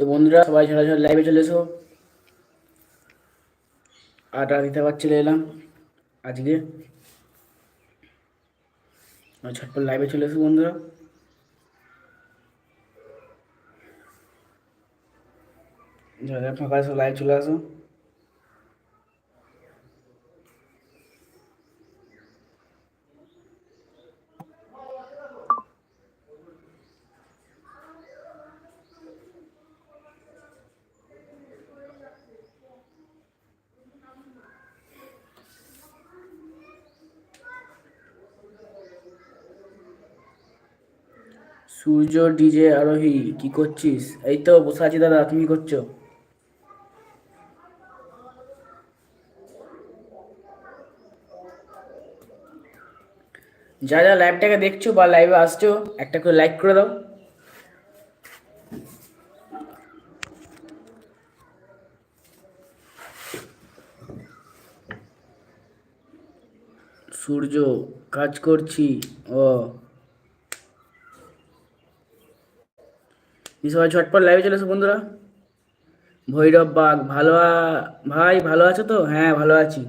তো বন্ধুরা, সবাই সরাসরি লাইভে চলে এসো। আটা দিতে পারছি এলাম আজকে। আর ঝটপট লাইভে চলে এসো বন্ধুরা। ফাঁকা সব লাইভ চলে আসো। সূর্য ডিজে আরোহী, কি করছিস? এই তো বসে আছি দাদা, তুমি করছ? যা যা লাইভটাকে দেখছ বা লাইভে আসছো, একটা করে লাইক করে দাও। সূর্য, কাজ করছি, ও। সবাই ঝটপট লাইভে চলে এসো বন্ধুরা। ভৈরব বাঘ ভালো ভাই ভালো আছো তো? হ্যাঁ ভালো আছি।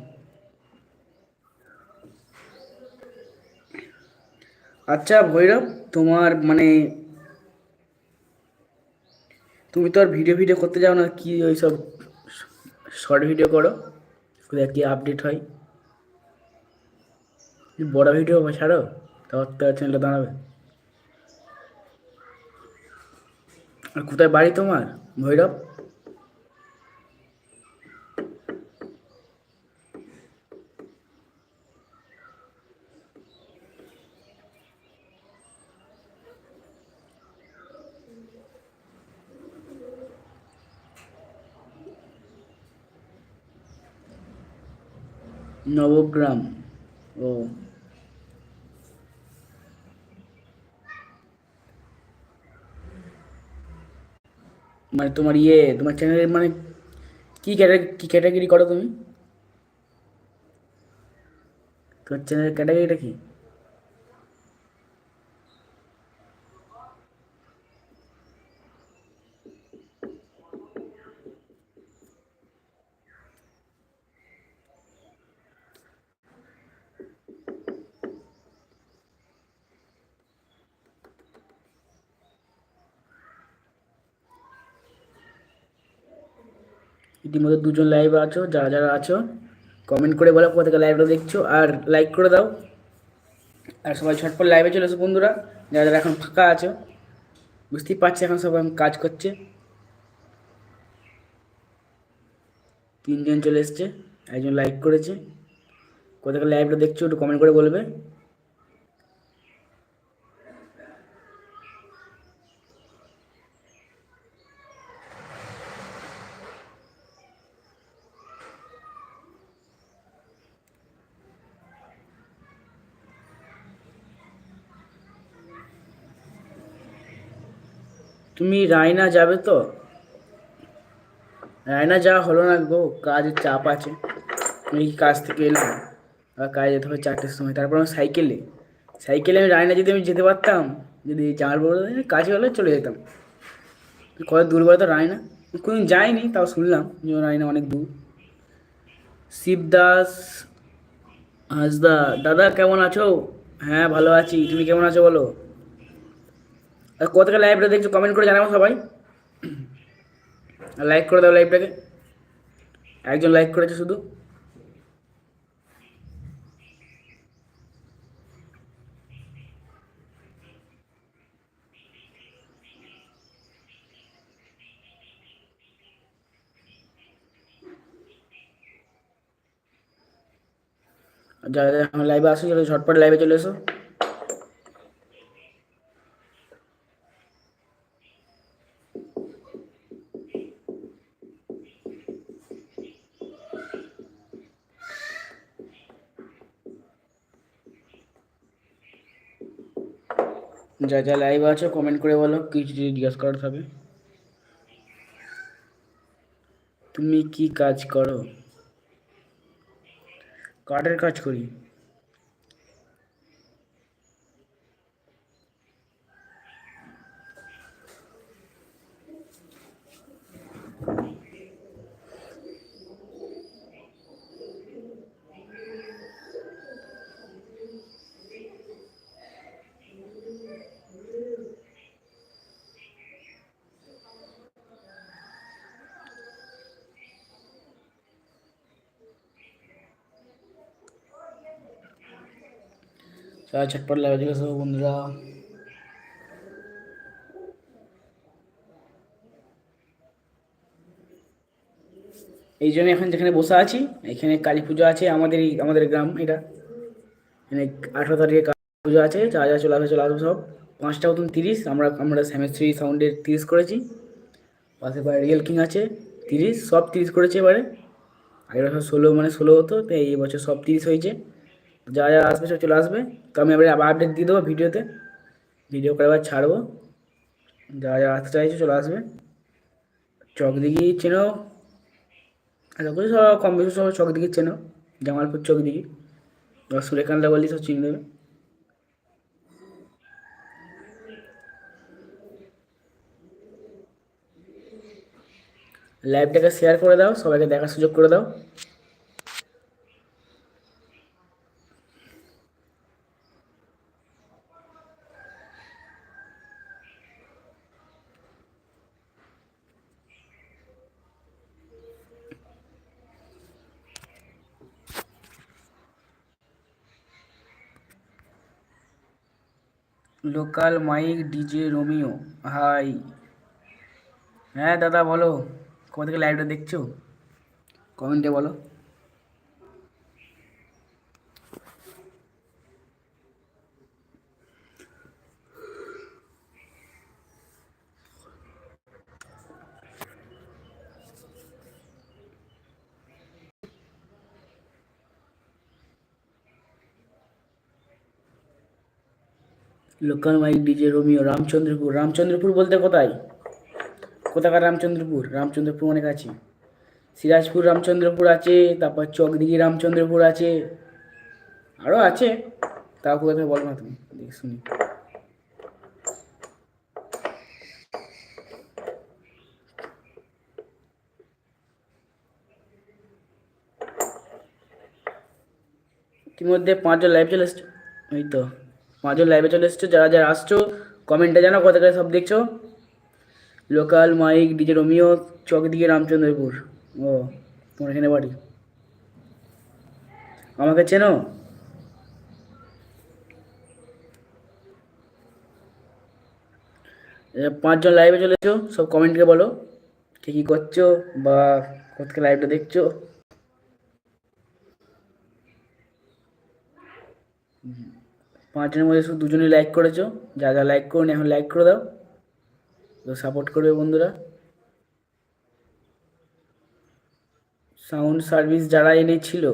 আচ্ছা ভৈরব, তোমার মানে তুমি তো আর ভিডিও ভিডিও করতে যাও না, কি ওই সব শর্ট ভিডিও করো কি আপডেট হয়? বড় ভিডিও ছাড়ো, তাও তো চ্যানেলটা দাঁড়াবে। আর কোথায় বাড়ি তোমার? ভৈরব? নবগ্রাম ও। মানে তোমার ইয়ে তোমার চ্যানেলের মানে কি ক্যাটাগরি কি ক্যাটাগরি করো তুমি? তোমার চ্যানেলের ক্যাটাগরিটা কি? ইতিমধ্যে দুজন লাইভ আছো, যারা যারা আছো কমেন্ট করে বলো কোথা থেকে লাইভটা দেখছ, আর লাইক করে দাও। আর সবাই ঝটপট লাইভে চলে এসো বন্ধুরা, যারা যারা এখন ফাঁকা আছো, বুঝতেই পারছি এখন সবাই কাজ করছে। তিনজন চলে এসছে, একজন লাইক করেছে। কোথা থেকে লাইভটা দেখছ একটু কমেন্ট করে বলবে। তুমি রায়না যাবে তো? রায়না যাওয়া হলো না গো, কাজের চাপ আছে। আমি কাজ থেকে এলাম? আর কাজে যেতে হবে চারটের সময়। তারপর আমার সাইকেলে। সাইকেলে আমি রায়না যদি আমি যেতে পারতাম, যদি চার বড় কাজ হলে চলে যেতাম। কত দূর বলে তো রায়না কোনোদিন যাইনি, তাও শুনলাম যে রায়না অনেক দূর। শিবদাস, হাসদা, দাদা কেমন আছো? হ্যাঁ ভালো আছি। তুমি কেমন আছো বলো? কত টাকা লাইভটা দেখছ কমেন্ট করে জানাব সবাই। লাইক করে দাও লাইভটাকে একজন লাইক করেছে শুধু। যারা যারা এখন লাইভে আসো চলো ঝটপট লাইভে চলে এসো। যা যা লাইভ আছে কমেন্ট করে বলো, কি জিজ্ঞেস করার থাকে তুমি কি কাজ করো? কাঠের কাজ করি? চলো ছটপট লাগা চলে এসো বন্ধুরা। এই জন্য এখন যেখানে বসে আছি, এখানে কালী পুজো আছে আমাদের আমাদের গ্রাম এটা। এখানে আঠারো তারিখে কালী পুজো আছে, যা যা চলে আসবে চলে আসবে সব। পাঁচটা মতন তিরিশ, আমরা আমরা শ্যামেশ্রী সাউন্ডের তিরিশ করেছি। পাশে রিয়েল কিং আছে, তিরিশ, সব তিরিশ করেছে এবারে। আগের বছর ষোলো মানে ষোলো হতো তো এই বছর সব তিরিশ হয়েছে। যা যা আসবে সব চলে আসবে। তো আমি এবারে আবার আপডেট দিয়ে দেবো ভিডিওতে। ভিডিও করে আবার ছাড়বো। যা যা আসতে চাইছে চলে আসবে। চক দিঘি চেনো। আশা সব কম বেশি সব চক দিঘি চেনো। জামালপুর চক দিঘি। এবার সুরেকান্দা বললি সব চিনে দেবে লাইভটাকে শেয়ার করে দাও। সবাইকে দেখার সুযোগ করে দাও। Local mic DJ Romeo hi. হ্যাঁ দাদা বলো কোথা থেকে লাইভটা দেখছ? কমেন্টে বলো। Local mic DJ Romeo, Ramchandrapur. Ramchandrapur বলতে কোথায়? কোথাকার রামচন্দ্রপুর? রামচন্দ্রপুর অনেক আছে। সিরাজপুর রামচন্দ্রপুর আছে, তারপর চকদিঘি রামচন্দ্রপুর আছে। আরও আছে। তাও কোথায় বলো না তুমি? দেখি শুনি। ইতিমধ্যে পাঁচজন লাইভ চলে এই তো। পাঁচজন লাইভে চলে এসছো, যারা যারা আসছো কমেন্টে জানো কোথাকার সব দেখছ? লোকাল মাইক ডিজে রোমিও চক দিকে রামচন্দ্রপুর। ও, তোমার এখানে বাড়ি? আমাকে চেনো? পাঁচজন লাইভে চলেছো সব কমেন্টকে বলো, কে কী করছ বা কোথাকে লাইভটা দেখছ? পাঁচজনের মধ্যে শুধু দুজনেই লাইক করেছ। যা যা লাইক করুন এখন লাইক করে দাও। তো সাপোর্ট করবে বন্ধুরা। সাউন্ড সার্ভিস যারা এনেছিল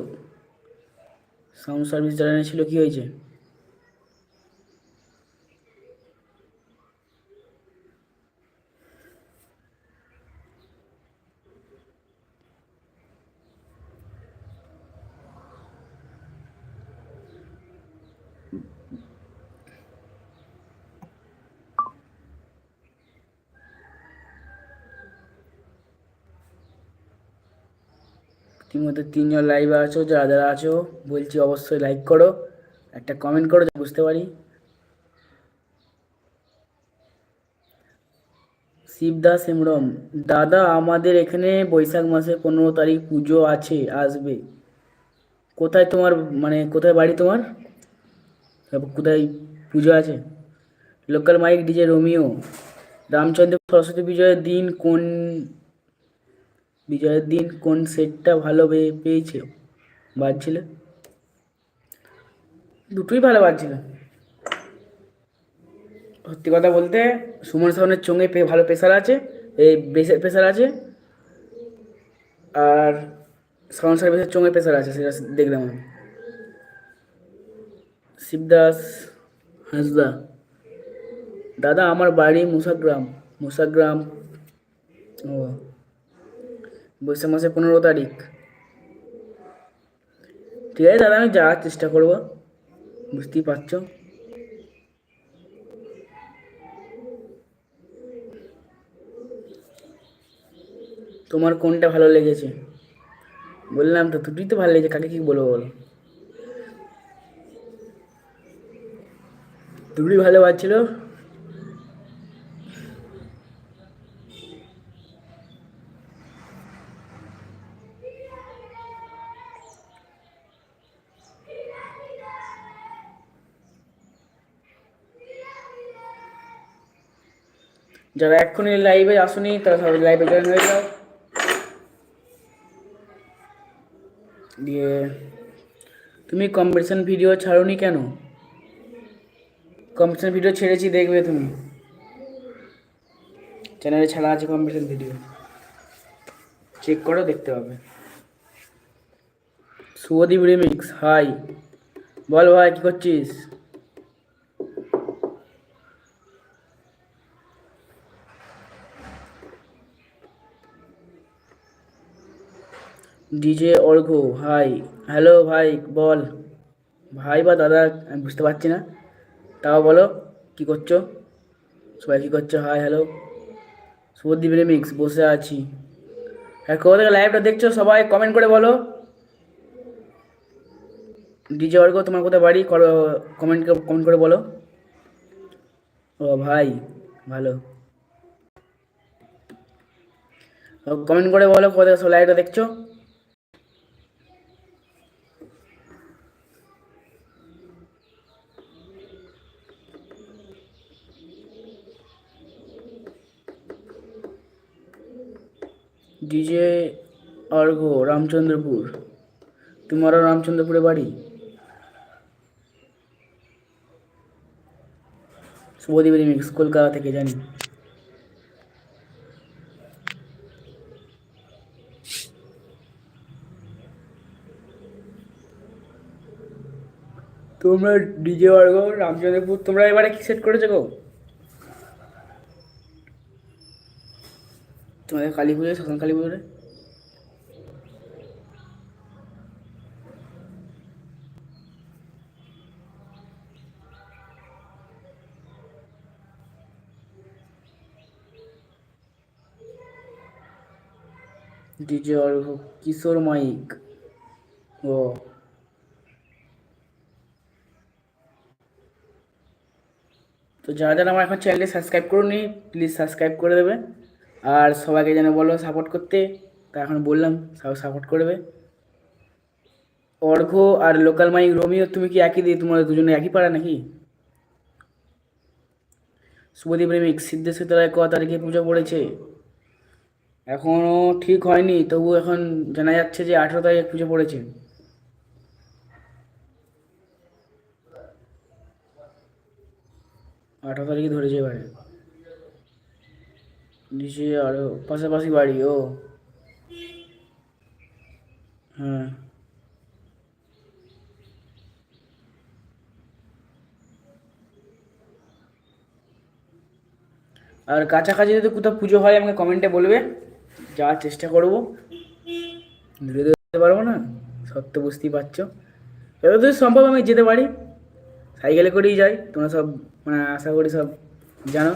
সাউন্ড সার্ভিস যারা এনেছিল, কী হয়েছে? ইতিমধ্যে তিনজন লাইভে আছো, যারা যারা আছো, বলছি অবশ্যই লাইক করো, একটা কমেন্ট করো বুঝতে পারি। শিবদাস হেমরম দাদা, আমাদের এখানে বৈশাখ মাসে পনেরো তারিখ পুজো আছে, আসবে। কোথায় তোমার মানে কোথায় বাড়ি তোমার? কোথায় পুজো আছে? Local mic DJ Romeo Ramchandra Saraswati বিজয়ের দিন কোন বিজয়ের দিন কোন সেটটা ভালো পেয়ে পেয়েছে বাজছিল? দুটোই ভালো বাজছিল। সত্যি কথা বলতে, সুমন সাউনের চোঙে ভালো প্রেশার আছে, এই বেসের প্রেশার আছে, আর সাউন্ড সার্ভিসের চোঙে প্রেশার আছে, সেটা দেখলাম আমি। শিবদাস হাঁসদা। দাদা, আমার বাড়ি মুসাগ্রাম মুসাগ্রাম ও। বৈশাখ মাসের পনেরো তারিখ। ঠিক আছে দাদা, আমি যাওয়ার চেষ্টা করব। বুঝতেই পারছ? তোমার কোনটা ভালো লেগেছে? বললাম তো, দুটোই তো ভালো লেগেছে, কাকে কি বলব বলো? দুটোই ভালো বাজছিল। যারা এক্ষুনি লাইভে আসুনি, তারা সবাই লাইভে জয়েন হয়ে যাও। দিয়ে তুমি কম্পিটিশন ভিডিও ছাড়োনি কেন? কম্পিটিশন ভিডিও ছেড়েছি, দেখবে তুমি। চ্যানেলে ছাড়া আছে কম্পিটিশন ভিডিও চেক করো, দেখতে পাবে। শুভদীপ রিমিক্স হাই বল ভাই, কি করছিস? ডিজে অর্ঘ হাই হ্যালো ভাই, বল। ভাই বা দাদা, আমি বুঝতে পারছি না। তাও বলো, কি করছ? সবাই কী করছ? হাই হ্যালো শুভদীপ রিমিক্স বসে আছি। হ্যাঁ কোথা থেকে লাইভটা দেখছ? সবাই কমেন্ট করে বলো। ডিজে অর্ঘ তোমার কোথায় বাড়ি? করো কমেন্ট কমেন্ট করে বলো। ও, ভাই, ভালো। কমেন্ট করে বলো কোথায় সব লাইভটা দেখছ? ডিজে অর্ঘ রামচন্দ্রপুর। তোমারও রামচন্দ্রপুরে বাড়ি? শুভদীপ রিমিক্স কলকাতা থেকে, জানি। তোমরা ডিজে অর্ঘ রামচন্দ্রপুর, তোমরা এবারে কি সেট করেছ গো? তোমাদের কালী পুজোয় শ্মশান কালী পুজোরে ডিজে অর্ঘ কিশোর মাইক। ও। তো যারা যারা আমার এখন চ্যানেলটি সাবস্ক্রাইব করুনি প্লিজ সাবস্ক্রাইব করে দেবে। আর সবাইকে যেন বলো সাপোর্ট করতে। তা এখন বললাম সাপোর্ট করবে। অর্ঘ আর লোকাল মাইক, রোমিও, তুমি কি একই দিয়ে তোমার দুজনে একই পাড়া নাকি? শুভদীপ প্রেমিক সিদ্ধেশ্বর তলায় ক তারিখে পুজো পড়েছে? এখনও ঠিক হয়নি, তবু এখন জানা যাচ্ছে যে আঠেরো তারিখে পুজো পড়েছে। আঠেরো তারিখে ধরেছে এবারে। নিচে আরও পাশাপাশি বাড়ি, ও। হ্যাঁ। আর কাছাকাছি যদি কোথাও পুজো হয়, আমাকে কমেন্টে বলবে। যাওয়ার চেষ্টা করব। ঘুরে যেতে পারব না। সব তো বুঝতেই পারছ। যতদূর সম্ভব আমি যেতে পারি। সাইকেলে করেই যাই। তোমরা সব মানে আশা করি সব জানো।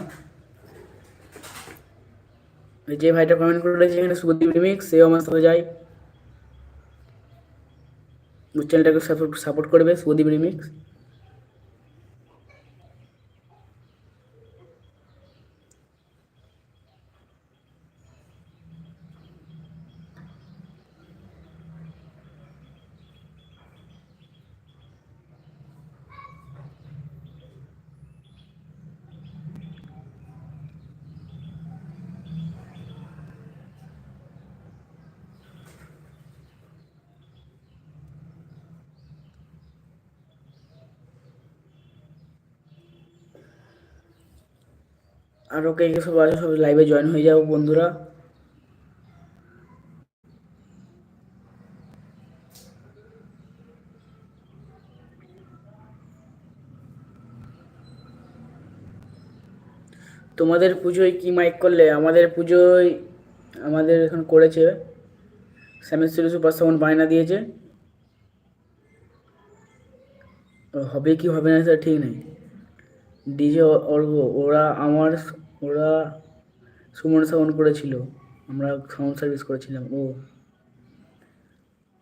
যে ভাইটা কমেন্ট করে রয়েছে এখানে শুভদীপ রিমিক্স সেও আমার সাথে যায়। ওই চ্যানেলটাকে সাপোর্ট করবে শুভদীপ রিমিক্স আর ওকে সব আছে, সব লাইভে জয়েন হয়ে যাও বন্ধুরা। তোমাদের পুজোয় কি মাইক করলে? আমাদের পুজোয়, আমাদের এখন করেছে স্যামেশ্বরী সুপার সাউন্ড বায়না দিয়েছে। হবে কি হবে না সেটা ঠিক নেই। ডিজে অর্ঘ, ওরা আমার ওরা সুমন সাউন্ড করেছিল। আমরা সাউন্ড সার্ভিস করেছিলাম, ও।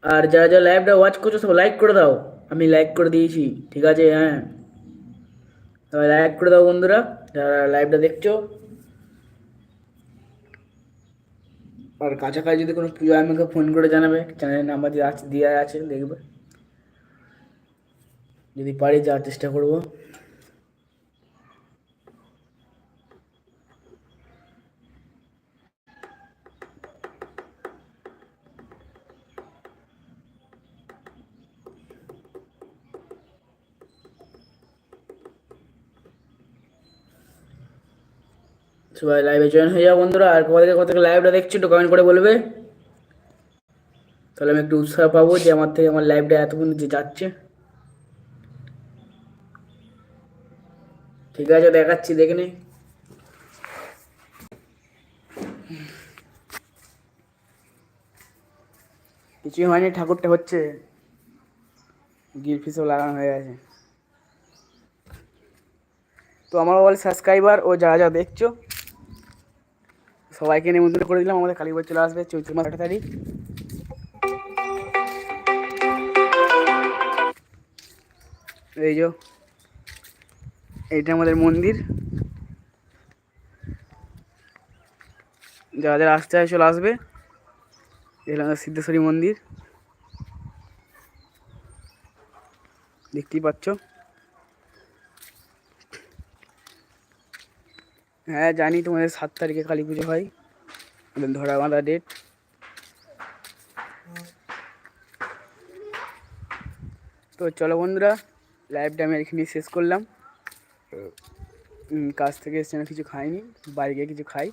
আর যারা যারা লাইভটা ওয়াচ করছ সব লাইক করে দাও। আমি লাইক করে দিয়েছি, ঠিক আছে? হ্যাঁ। সবাই লাইক করে দাও বন্ধুরা, যারা লাইভটা দেখছ। আর কাছাকাছি যদি কোনো পুজো আমাকে ফোন করে জানাবে। চ্যানেলের নাম্বার দিয়ে আছে দেওয়া আছে, দেখবে। যদি পারি, যাওয়ার চেষ্টা করব। সবাই লাইভে জয়েন হয়ে যাও বন্ধুরা। আর কোথা থেকে কোথা থেকে লাইভটা দেখছ একটু কমেন্ট করে বলবে। তাহলে আমি একটু উৎসাহ পাবো যে আমার থেকে আমার লাইভটা এত পর্যন্ত যাচ্ছে। ঠিক আছে, দেখাচ্ছি, দেখে নে। কিছুই হয়নি, ঠাকুরটা হচ্ছে। গির ফিসও লাগানো হয়ে গেছে। তো আমার বল সাবস্ক্রাইবার ও যারা যা দেখছ সবাইকে নিমন্ত্রণ করে দিলাম, আমাদের কালীপুর চলে আসবে, চৈত্র মাস আট তারিখ। এই যে, এইটা আমাদের মন্দির। যারা যারা আসতে হয় চলে আসবে। এটা আমাদের সিদ্ধেশ্বরী মন্দির। দেখতেই পাচ্ছ। হ্যাঁ জানি তোমাদের সাত তারিখে কালী পুজো হয়। ধরা বাঁধা ডেট তো চলো বন্ধুরা লাইভটা আমি এখানে শেষ করলাম। কাজ থেকে এসে আমি কিছু খাইনি, বাইরে গিয়ে কিছু খাই।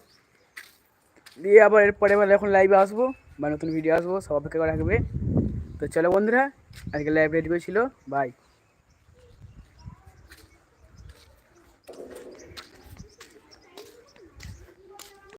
দিয়ে আবার এরপরে আবার এখন লাইভে আসব বা নতুন ভিডিও আসব, সব অপেক্ষা করে রাখবে তো চলো বন্ধুরা, আজকে লাইভ রেডি ছিল। বাই